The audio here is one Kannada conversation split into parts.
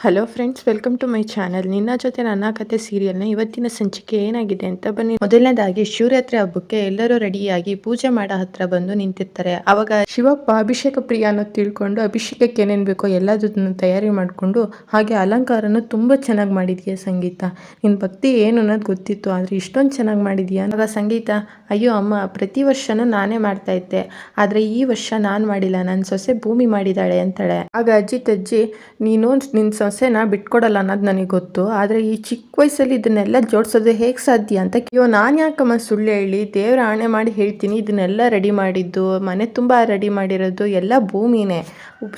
Hello friends welcome to my channel ನಿನ್ನ ಜೊತೆ ನನ್ನ ಕತೆ ಸೀರಿಯಲ್ನ ಇವತ್ತಿನ ಸಂಚಿಕೆ ಏನಾಗಿದೆ ಅಂತ ಬನ್ನಿ. ಮೊದಲನೇದಾಗಿ, ಶಿವರಾತ್ರಿ ಹಬ್ಬಕ್ಕೆ ಎಲ್ಲರೂ ರೆಡಿಯಾಗಿ ಪೂಜೆ ಮಾಡೋ ಹತ್ರ ಬಂದು ನಿಂತಿರ್ತಾರೆ. ಅವಾಗ ಶಿವಪ್ಪ, ಅಭಿಷೇಕ ಪ್ರಿಯ ಅನ್ನೋದು ತಿಳ್ಕೊಂಡು ಅಭಿಷೇಕಕ್ಕೆ ಏನೇನು ಬೇಕೋ ಎಲ್ಲದನ್ನು ತಯಾರಿ ಮಾಡಿಕೊಂಡು ಹಾಗೆ ಅಲಂಕಾರನ ತುಂಬ ಚೆನ್ನಾಗಿ ಮಾಡಿದೀಯ ಸಂಗೀತ? ನಿನ್ನ ಭಕ್ತಿ ಏನು ಅನ್ನೋದು ಗೊತ್ತಿತ್ತು, ಆದರೆ ಇಷ್ಟೊಂದು ಚೆನ್ನಾಗಿ ಮಾಡಿದೀಯ? ಆಗ ಸಂಗೀತ, ಅಯ್ಯೋ ಅಮ್ಮ, ಪ್ರತಿ ವರ್ಷನೂ ನಾನೇ ಮಾಡ್ತಾ ಇದ್ದೆ, ಆದರೆ ಈ ವರ್ಷ ನಾನು ಮಾಡಿಲ್ಲ ನನ್ನ ಸೊಸೆ ಭೂಮಿ ಮಾಡಿದಾಳೆ ಅಂತಾಳೆ. ಆಗ ಅಜ್ಜಿ ತಜ್ಜಿ, ನೀನು ನಿನ್ನ ಸೊಸೆನ ಬಿಟ್ಕೊಡಲ್ಲ ಅನ್ನೋದು ನನಗೆ ಗೊತ್ತು. ಆದರೆ ಈ ಚಿಕ್ಕ ವಯಸ್ಸಲ್ಲಿ ಇದನ್ನೆಲ್ಲ ಜೋಡಿಸೋದು ಹೇಗೆ ಸಾಧ್ಯ ಅಂತ ಅಯ್ಯೋ, ನಾನು ಯಾಕಮ್ಮ ಸುಳ್ಳು ಹೇಳಿ, ದೇವ್ರ ಆಣೆ ಮಾಡಿ ಹೇಳ್ತೀನಿ, ಇದನ್ನೆಲ್ಲ ರೆಡಿ ಮಾಡಿದ್ದು, ಮನೆ ತುಂಬ ರೆಡಿ ಮಾಡಿರೋದು, ಎಲ್ಲ ಭೂಮಿನೇ.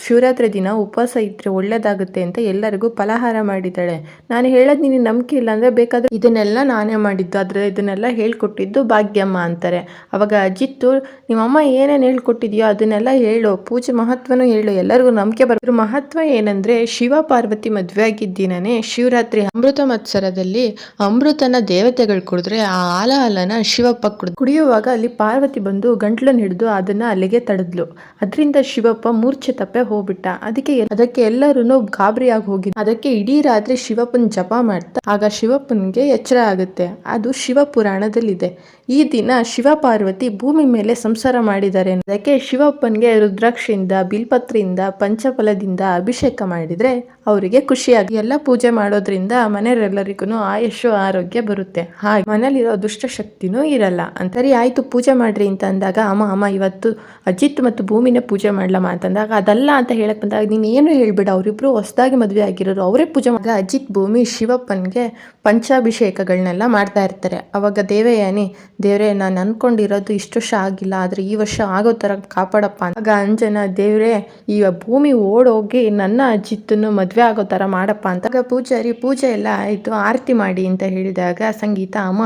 ಶಿವರಾತ್ರಿ ದಿನ ಉಪವಾಸ ಇದ್ದರೆ ಒಳ್ಳೇದಾಗುತ್ತೆ ಅಂತ ಎಲ್ಲರಿಗೂ ಫಲಹಾರ ಮಾಡಿದ್ದಾಳೆ. ನಾನು ಹೇಳೋದು ನಿನಗೆ ನಂಬಿಕೆ ಇಲ್ಲ ಅಂದರೆ ಬೇಕಾದರೆ ಇದನ್ನೆಲ್ಲ ನಾನೇ ಮಾಡಿದ್ದು, ಆದರೆ ಇದನ್ನೆಲ್ಲ ಹೇಳ್ಕೊಟ್ಟಿದ್ದು ಭಾಗ್ಯಮ್ಮ ಅಂತಾರೆ. ಅವಾಗ ಅಜಿತ್ತು, ನಿಮ್ಮಮ್ಮ ಏನೇನು ಹೇಳ್ಕೊಟ್ಟಿದ್ಯೋ ಅದನ್ನೆಲ್ಲ ಹೇಳು, ಪೂಜೆ ಮಹತ್ವನೂ ಹೇಳು, ಎಲ್ಲರಿಗೂ ನಂಬಿಕೆ ಬರೋದ್ರ ಮಹತ್ವ ಏನಂದರೆ ಶಿವ ಪಾರ್ವತಿ ಮದುವೆ ಆಗಿದ್ದಿನೇ ಶಿವರಾತ್ರಿ ಅಮೃತ ಮತ್ಸರದಲ್ಲಿ ಅಮೃತನ ದೇವತೆಗಳು ಕುಡಿದ್ರೆ ಆ ಆಲ ಹಾಲನ ಶಿವಪ್ಪ ಕುಡಿದು ಕುಡಿಯುವಾಗ ಅಲ್ಲಿ ಪಾರ್ವತಿ ಬಂದು ಗಂಟ್ಲನ್ನು ಹಿಡಿದು ಅದನ್ನ ಅಲ್ಲಿಗೆ ತಡೆದ್ಲು. ಅದರಿಂದ ಶಿವಪ್ಪ ಮೂರ್ಛೆ ತಪ್ಪೆ ಹೋಗ್ಬಿಟ್ಟ. ಅದಕ್ಕೆ ಅದಕ್ಕೆ ಎಲ್ಲರೂ ಗಾಬರಿಯಾಗಿ ಹೋಗಿ, ಅದಕ್ಕೆ ಇಡೀ ರಾತ್ರಿ ಶಿವಪ್ಪನ ಜಪ ಮಾಡ್ತಾ ಆಗ ಶಿವಪ್ಪನಿಗೆ ಎಚ್ಚರ ಆಗುತ್ತೆ. ಅದು ಶಿವ ಪುರಾಣದಲ್ಲಿದೆ ಈ ದಿನ ಶಿವಪಾರ್ವತಿ ಭೂಮಿ ಮೇಲೆ ಸಂಸಾರ ಮಾಡಿದ್ದಾರೆ ಅದಕ್ಕೆ ಶಿವಪ್ಪನಿಗೆ ರುದ್ರಾಕ್ಷಿಯಿಂದ, ಬಿಲ್ಪತ್ರಿಯಿಂದ, ಪಂಚಫಲದಿಂದ ಅಭಿಷೇಕ ಮಾಡಿದರೆ ಅವರಿಗೆ ಖುಷಿಯಾಗಿ. ಎಲ್ಲ ಪೂಜೆ ಮಾಡೋದ್ರಿಂದ ಮನೆಯವರೆಲ್ಲರಿಗೂ ಆಯುಷು ಆರೋಗ್ಯ ಬರುತ್ತೆ. ಹಾಗೆ ಮನೇಲಿರೋ ದುಷ್ಟಶಕ್ತಿನೂ ಇರಲ್ಲ. ಅಂತ ಸರಿ, ಆಯ್ತು, ಪೂಜೆ ಮಾಡ್ರಿ ಅಂತ ಅಂದಾಗ, ಅಮ್ಮ ಅಮ್ಮ, ಇವತ್ತು ಅಜಿತ್ ಮತ್ತು ಭೂಮಿನ ಪೂಜೆ ಮಾಡ್ಲಮ್ಮ ಅಂತಂದಾಗ ಅದಲ್ಲ ಅಂತ ಹೇಳಕ್ ಬಂದಾಗ, ನೀನು ಏನು ಹೇಳ್ಬೇಡ, ಅವರಿಬ್ರು ಹೊಸದಾಗಿ ಮದುವೆ ಆಗಿರೋರು, ಅವರೇ ಪೂಜೆ ಮಾಡ ಅಜಿತ್ ಭೂಮಿ ಶಿವಪ್ಪನಿಗೆ ಪಂಚಾಭಿಷೇಕಗಳನ್ನೆಲ್ಲ ಮಾಡ್ತಾ ಇರ್ತಾರೆ. ಅವಾಗ ದೇವಯಾನಿ ದೇವ್ರೆ, ನಾನು ಅನ್ಕೊಂಡಿರೋದು ಇಷ್ಟು ವರ್ಷ ಆಗಿಲ್ಲ, ಆದರೆ ಈ ವರ್ಷ ಆಗೋ ಥರ ಕಾಪಾಡಪ್ಪ. ಆಗ ಅಂಜನ, ದೇವರೇ, ಈ ಭೂಮಿ ಓಡೋಗಿ ನನ್ನ ಅಜಿತ್ತನ್ನು ಮದುವೆ ಆಗೋ ಥರ ಮಾಡಪ್ಪ ಅಂತ. ಆಗ ಪೂಜಾರಿ, ಪೂಜೆ ಎಲ್ಲ ಆಯಿತು, ಆರತಿ ಮಾಡಿ ಅಂತ ಹೇಳಿದಾಗ, ಸಂಗೀತ, ಅಮ್ಮ,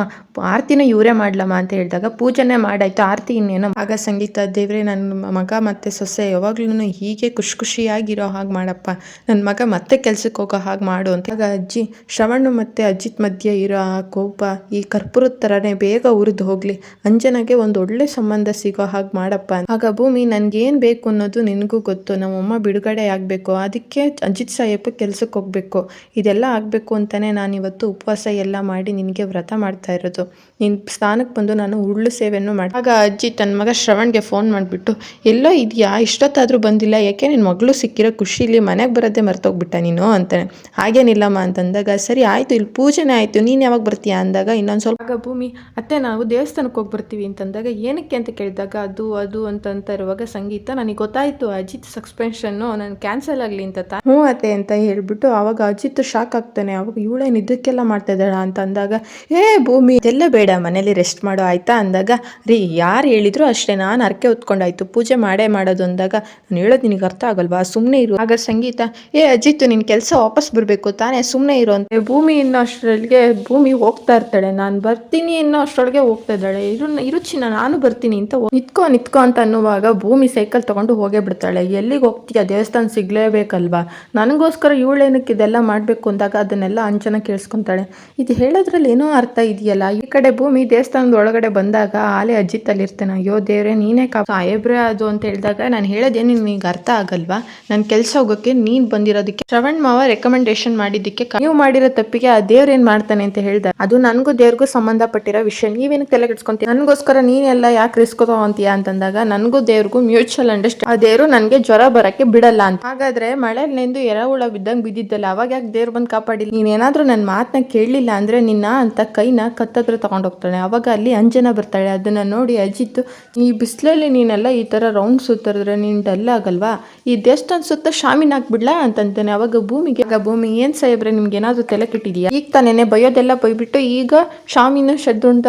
ಆರತಿನೂ ಇವರೇ ಮಾಡ್ಲಮ್ಮ ಅಂತ ಹೇಳಿದಾಗ ಪೂಜೆನೇ ಮಾಡಾಯ್ತು, ಆರತಿ ಇನ್ನೇನೋ. ಆಗ ಸಂಗೀತ, ದೇವ್ರೆ ನನ್ನ ಮಗ ಮತ್ತೆ ಸೊಸೆ ಯಾವಾಗ್ಲೂ ಹೀಗೆ ಖುಷಿ ಖುಷಿಯಾಗಿರೋ ಹಾಗೆ ಮಾಡಪ್ಪ ನನ್ನ ಮಗ ಮತ್ತೆ ಕೆಲ್ಸಕ್ಕೆ ಹೋಗೋ ಹಾಗೆ ಮಾಡು ಅಂತ. ಆಗ ಅಜ್ಜಿ, ಶ್ರವಣ್ ಮತ್ತೆ ಅಜ್ಜಿತ್ ಮಧ್ಯೆ ಇರೋ ಆ ಕೋಪ ಈ ಕರ್ಪೂರದ ಥರನೇ ಬೇಗ ಉರಿದು ಹೋಗ್ಲಿ. ಅಂಜನಾಗೆ ಒಂದು ಒಳ್ಳೆ ಸಂಬಂಧ ಸಿಗೋ ಹಾಗೆ ಮಾಡಪ್ಪ ಆಗ ಭೂಮಿ, ನನ್ಗೇನು ಬೇಕು ಅನ್ನೋದು ನಿನಗೂ ಗೊತ್ತು. ನಮ್ಮಮ್ಮ ಬಿಡುಗಡೆ ಆಗಬೇಕು. ಅದಕ್ಕೆ ಅಜಿತ್ ಸಾಹೇಬ್ ಕೆಲ್ಸಕ್ಕೆ ಹೋಗಬೇಕು. ಇದೆಲ್ಲ ಆಗಬೇಕು ಅಂತಾನೆ ನಾನು ಇವತ್ತು ಉಪವಾಸ ಎಲ್ಲ ಮಾಡಿ ನಿನಗೆ ವ್ರತ ಮಾಡ್ತಾ ಇರೋದು. ನಿನ್ನ ಸ್ಥಾನಕ್ಕೆ ಬಂದು ನಾನು ಉಳ್ಳು ಸೇವೆಯನ್ನು ಮಾಡಿ ಆಗ ಅಜ್ಜಿ ತನ್ನ ಮಗ ಶ್ರವಣ್ಗೆ ಫೋನ್ ಮಾಡಿಬಿಟ್ಟು, ಎಲ್ಲೋ ಇದೆಯಾ? ಇಷ್ಟೊತ್ತಾದರೂ ಬಂದಿಲ್ಲ. ಯಾಕೆ ನಿನ್ನ ಮಗಳು ಸಿಕ್ಕಿರೋ ಖುಷಿಲಿ ಮನೆಗೆ ಬರೋದೇ ಮರ್ತೋಗ್ಬಿಟ್ಟ ನೀನು? ಅಂತಾನೆ. ಹಾಗೇನಿಲ್ಲಮ್ಮ ಅಂತಂದಾಗ ಸರಿ, ಆಯಿತು. ಇಲ್ಲಿ ಪೂಜೆನೇ ಆಯಿತು. ನೀನು ಯಾವಾಗ ಬರ್ತೀಯಾ? ಅಂದಾಗ, ಇನ್ನೊಂದು ಸ್ವಲ್ಪ ಭೂಮಿ, ಅತ್ತೆ, ನಾವು ದೇವಸ್ಥಾನಕ್ಕೆ ಹೋಗಿ ಬರ್ತೀವಿ ಅಂತಂದಾಗ ಏನಕ್ಕೆ ಅಂತ ಕೇಳಿದಾಗ ಅದು ಅದು ಅಂತ ಇರುವಾಗ ಸಂಗೀತ ನನಗೆ ಗೊತ್ತಾಯಿತು, ಅಜಿತ್ ಸಸ್ಪೆನ್ಷನ್ನು ನಾನು ಕ್ಯಾನ್ಸಲ್ ಆಗಲಿ ಅಂತ ಹ್ಞೂ ಅತ್ತೆ ಅಂತ ಹೇಳ್ಬಿಟ್ಟು ಆವಾಗ ಅಜಿತ್ ಶಾಕ್ ಆಗ್ತಾನೆ. ಅವಾಗ ಇವಳೇನು ಇದಕ್ಕೆಲ್ಲ ಮಾಡ್ತಾ ಇದ್ದಾಳ ಅಂತ ಅಂದಾಗ, ಏ ಭೂಮಿ, ಇದೆಲ್ಲ ಬೇಡ, ಮನೇಲಿ ರೆಸ್ಟ್ ಮಾಡು, ಆಯ್ತಾ? ಅಂದಾಗ, ರೀ, ಯಾರು ಹೇಳಿದ್ರು ಅಷ್ಟೇ, ನಾನು ಅರ್ಕೆ ಹೊತ್ಕೊಂಡಾಯ್ತು, ಪೂಜೆ ಮಾಡೇ ಮಾಡೋದು ಅಂದಾಗ, ನಾನು ಹೇಳೋದು ನಿನಗೆ ಅರ್ಥ ಆಗಲ್ವಾ? ಸುಮ್ಮನೆ ಇರು. ಆಗ ಸಂಗೀತ, ಏ ಅಜಿತ್ ನಿನ್ನ ಕೆಲಸ ವಾಪಸ್ ಬರಬೇಕು, ತಾನೇ ಸುಮ್ಮನೆ ಇರು ಅಂತ. ಭೂಮಿ ಇನ್ನೋ ಅಷ್ಟರೊಳಗೆ, ಭೂಮಿ ಹೋಗ್ತಾ ಇರ್ತಾಳೆ, ನಾನು ಬರ್ತೀನಿ ಇನ್ನೋ ಅಷ್ಟರೊಳಗೆ ಹೋಗ್ತಾ ಇದ್ದಾಳೆ ಇರು ಇರು ಚಿನ್ನ, ನಾನು ಬರ್ತೀನಿ ಅಂತ ನಿತ್ಕೋ ನಿತ್ಕೋ ಅಂತ ಅನ್ನುವಾಗ ಭೂಮಿ ಸೈಕಲ್ ತಗೊಂಡು ಹೋಗೇ ಬಿಡ್ತಾಳೆ. ಎಲ್ಲಿಗೆ ಹೋಗ್ತೀಯ? ದೇವಸ್ಥಾನ ಸಿಗ್ಲೇಬೇಕಲ್ವಾ? ನನಗೋಸ್ಕರ ಇವಳೇನಕ್ಕೆ ಇದೆಲ್ಲ ಮಾಡಬೇಕು ಅಂದಾಗ ಅದನ್ನೆಲ್ಲ ಅಂಚನ ಕೇಳಿಸ್ಕೊಂತಾಳೆ. ಇದು ಹೇಳೋದ್ರಲ್ಲಿ ಏನೋ ಅರ್ಥ ಇದೆಯಲ್ಲ? ಈ ಕಡೆ ಭೂಮಿ ದೇವಸ್ಥಾನದ ಒಳಗಡೆ ಬಂದಾಗ ಆಲೆ ಅಜ್ಜಿತ್ ಅಲ್ಲಿ ಅಯ್ಯೋ ದೇವ್ರೆ, ನೀನೇ ಕಾ ಸಾಹೇಬ್ರೆ ಅದು ಅಂತ ಹೇಳಿದಾಗ ನಾನು ಹೇಳೋದೇನು ನಿಮಗೆ ಅರ್ಥ ಆಗಲ್ವಾ? ನನ್ನ ಕೆಲಸ ಹೋಗೋಕ್ಕೆ ನೀನು ಬಂದಿರೋದಕ್ಕೆ ಶ್ರವಣ್ ಮಾವ ರೆಕಮೆಂಡೇಶನ್ ಮಾಡಿದ್ದಕ್ಕೆ ನೀವು ಮಾಡಿರೋ ತಪ್ಪಿಗೆ ಆ ದೇವ್ರು ಮಾಡ್ತಾನೆ ಅಂತ ಹೇಳ್ದ? ಅದು ನನಗೂ ದೇವ್ರಿಗೂ ಸಂಬಂಧಪಟ್ಟಿರೋ ವಿಷಯ. ನೀವೇನು ತಲೆ ಕೆಡ್ಸ್ಕೊಂತೀಯ ನನಗೋಸ್ಕರ ನೀನೆಲ್ಲ ಯಾಕೆ ರಿಸ್ಕ್ ತಗೊಂತೀಯ ಅಂತಂದಾಗ ನನಗೂ ದೇವ್ರಿಗೂ ಮ್ಯೂಚುವಲ್ ಅಂಡರ್ಸ್ಟ್ಯಾಂಡ್ ಆ ದೇವ್ರು ನನಗೆ ಜ್ವರ ಬರಕ್ಕೆ ಬಿಡಲ್ಲ ಅಂತ. ಹಾಗಾದ್ರೆ ಮಳೆ ನೆಂದು ಎರಹುಳ ಬಿದ್ದಂಗೆ ಬಿದ್ದಿದ್ದಲ್ಲ, ಅವಾಗ ಯಾಕೆ ದೇವ್ರು ಬಂದು ಕಾಪಾಡಿಲ್ಲ? ನೀನೇನಾದ್ರೂ ನನ್ನ ಮಾತನ್ನ ಕೇಳಲಿಲ್ಲ ಅಂದ್ರೆ ನಿನ್ನ ಅಂತ ಕೈನ ಕತ್ತತ್ರ ತಗೊಂಡೋಗ್ತಾಳೆ. ಅವಾಗ ಅಲ್ಲಿ ಅಂಜನ ಬರ್ತಾಳೆ. ಅದನ್ನ ನೋಡಿ ಅಜಿತ್, ಈ ಬಿಸಿಲಲ್ಲಿ ನೀನೆಲ್ಲ ಈ ತರ ರೌಂಡ್ ಸುತ್ತಿದ್ರೆ ನೀನ್ ಡಲ್ ಆಗಲ್ವಾ? ಈ ದೇವಸ್ಥಾನ ಸುತ್ತ ಶಾಮಿನ್ ಹಾಕ್ಬಿಡ್ಲಾ? ಅಂತಂತಾನೆ. ಅವಾಗ ಭೂಮಿಗೆ ಆಗ ಭೂಮಿ ಏನ್ ಸಾಹೇಬ್ರೆ ನಿಮ್ಗೆ ಏನಾದ್ರು ತಲೆ ಕೆಟ್ಟಿದ್ಯಾ? ಈಗ ತಾನೇನೆ ಬಯೋದೆಲ್ಲ ಬೈಬಿಟ್ಟು ಈಗ ಶಾಮಿನ ಶ್ರದ್ಧು ಅಂತ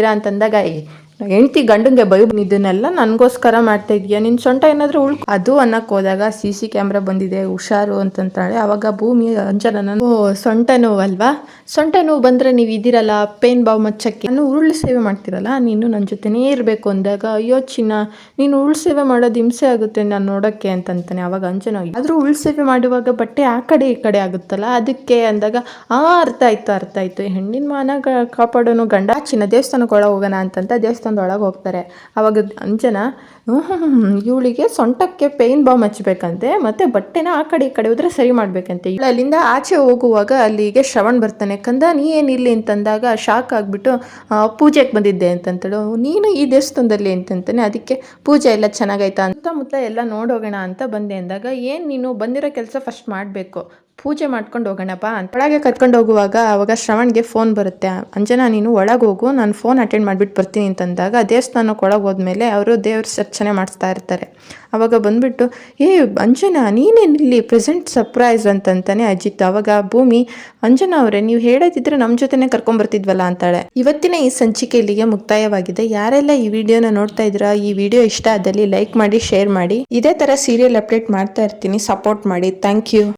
ಮಾತಾಡ್ತಿದ್ದೀರಾ ಅಂತಂದಾಗ ಹೆಂಡ್ತಿ ಗಂಡಂಗೆ ಬೈ ಇದನ್ನೆಲ್ಲ ನನಗೋಸ್ಕರ ಮಾಡ್ತಾ ಇದೀಯ? ನಿನ್ನ ಸೊಂಟ ಏನಾದರೂ ಉಳ್ಕ ಅದು ಅನ್ನಕ್ಕೆ ಹೋದಾಗ ಸಿ ಸಿ ಕ್ಯಾಮ್ರಾ ಬಂದಿದೆ, ಹುಷಾರು ಅಂತಂತಾಳೆ. ಅವಾಗ ಭೂಮಿ ಅಂಜನ ಸೊಂಟ ಅಲ್ವಾ? ಸೊಂಟ ನೋವು ಬಂದರೆ ನೀವು ಇದ್ದೀರಲ್ಲ, ಪೇನ್ ಬಾವು ಮಚ್ಚಕ್ಕೆ. ನಾನು ಉರುಳು ಸೇವೆ ಮಾಡ್ತಿರಲ್ಲ, ನೀನು ನನ್ನ ಜೊತೆನೇ ಇರಬೇಕು ಅಂದಾಗ, ಅಯ್ಯೋ ಚಿನ್ನ, ನೀನು ಉರುಳು ಸೇವೆ ಮಾಡೋದು ಹಿಂಸೆ ಆಗುತ್ತೆ ನಾನು ನೋಡೋಕ್ಕೆ ಅಂತಂತಾನೆ. ಅವಾಗ ಅಂಜನ ಆದರೂ ಉಳ್ ಸೇವೆ ಮಾಡುವಾಗ ಬಟ್ಟೆ ಆ ಕಡೆ ಈ ಕಡೆ ಆಗುತ್ತಲ್ಲ, ಅದಕ್ಕೆ ಅಂದಾಗ, ಆ ಅರ್ಥ ಆಯ್ತು ಅರ್ಥ ಆಯ್ತು. ಹೆಣ್ಣಿನ ಮಾನ ಕಾಪಾಡೋನು ಗಂಡ, ಚಿನ್ನ ದೇವಸ್ಥಾನಕ್ಕೆ ಒಳ ಹೋಗೋಣ ಅಂತಂತ ದೇವಸ್ಥಾನ ದೇವಸ್ಥಾನದ ಒಳಗೆ ಹೋಗ್ತಾರೆ. ಅವಾಗ ಅಂಜನ ಇವಳಿಗೆ ಸೊಂಟಕ್ಕೆ ಪೇನ್ ಬಾಂಬ್ ಹಚ್ಚಬೇಕಂತೆ ಮತ್ತೆ ಬಟ್ಟೆನ ಆ ಕಡೆ ಈ ಕಡೆ ಹೋದ್ರೆ ಸರಿ ಮಾಡಬೇಕಂತೆ. ಇವಳು ಅಲ್ಲಿಂದ ಆಚೆ ಹೋಗುವಾಗ ಅಲ್ಲಿಗೆ ಶ್ರವಣ್ ಬರ್ತಾನೆ, ಕಂದ, ನೀ ಏನಿಲ್ಲಿ ಅಂತಂದಾಗ ಶಾಕ್ ಆಗಿಬಿಟ್ಟು ಪೂಜೆಗೆ ಬಂದಿದ್ದೆ ಅಂತಂತಳು. ನೀನು ಈ ದೇವಸ್ಥಾನದಲ್ಲಿ ಅಂತಂತಾನೆ ಅದಕ್ಕೆ ಪೂಜೆ ಎಲ್ಲ ಚೆನ್ನಾಗೈತಾ ಅಂತ ಎಲ್ಲ ನೋಡೋಗೋಣ ಅಂತ ಬಂದೆ ಅಂದಾಗ, ಏನು ನೀನು ಬಂದಿರೋ ಕೆಲಸ ಫಸ್ಟ್ ಮಾಡಬೇಕು. ಪೂಜೆ ಮಾಡ್ಕೊಂಡು ಹೋಗೋಣಪ್ಪ ಅಂತ. ಒಳಗೆ ಕರ್ಕೊಂಡು ಹೋಗುವಾಗ ಅವಾಗ ಶ್ರವಣ್ಗೆ ಫೋನ್ ಬರುತ್ತೆ. ಅಂಜನಾ, ನೀನು ಒಳಗೆ ಹೋಗು. ನಾನು ಫೋನ್ ಅಟೆಂಡ್ ಮಾಡಿಬಿಟ್ಟು ಬರ್ತೀನಿ ಅಂತಂದಾಗ ದೇವಸ್ಥಾನಕ್ಕೆ ಒಳಗೆ ಹೋದ್ಮೇಲೆ ಅವರು ದೇವ್ರ ಸರ್ಚನೆ ಮಾಡಿಸ್ತಾ ಇರ್ತಾರೆ. ಅವಾಗ ಬಂದ್ಬಿಟ್ಟು, ಏ, ಅಂಜನಾ ನೀನೇನಿಲ್ಲಿ ಪ್ರೆಸೆಂಟ್ ಸರ್ಪ್ರೈಸ್ ಅಂತಂತಾನೆ ಅಜಿತ್. ಅವಾಗ ಭೂಮಿ, ಅಂಜನಾ ಅವರೇ, ನೀವು ಹೇಳೋದಿದ್ರೆ ನಮ್ಮ ಜೊತೆನೆ ಕರ್ಕೊಂಬರ್ತಿದ್ವಲ್ಲ ಅಂತಾಳೆ. ಇವತ್ತಿನ ಈ ಸಂಚಿಕೆ ಇಲ್ಲಿಗೆ ಮುಕ್ತಾಯವಾಗಿದೆ. ಯಾರೆಲ್ಲ ಈ ವಿಡಿಯೋನ ನೋಡ್ತಾ ಇದ್ದೀರಾ ಈ ವಿಡಿಯೋ ಇಷ್ಟ ಆದಲ್ಲಿ ಲೈಕ್ ಮಾಡಿ, ಶೇರ್ ಮಾಡಿ. ಇದೇ ತರ ಸೀರಿಯಲ್ ಅಪ್ಡೇಟ್ ಮಾಡ್ತಾ ಇರ್ತೀನಿ. ಸಪೋರ್ಟ್ ಮಾಡಿ. Thank you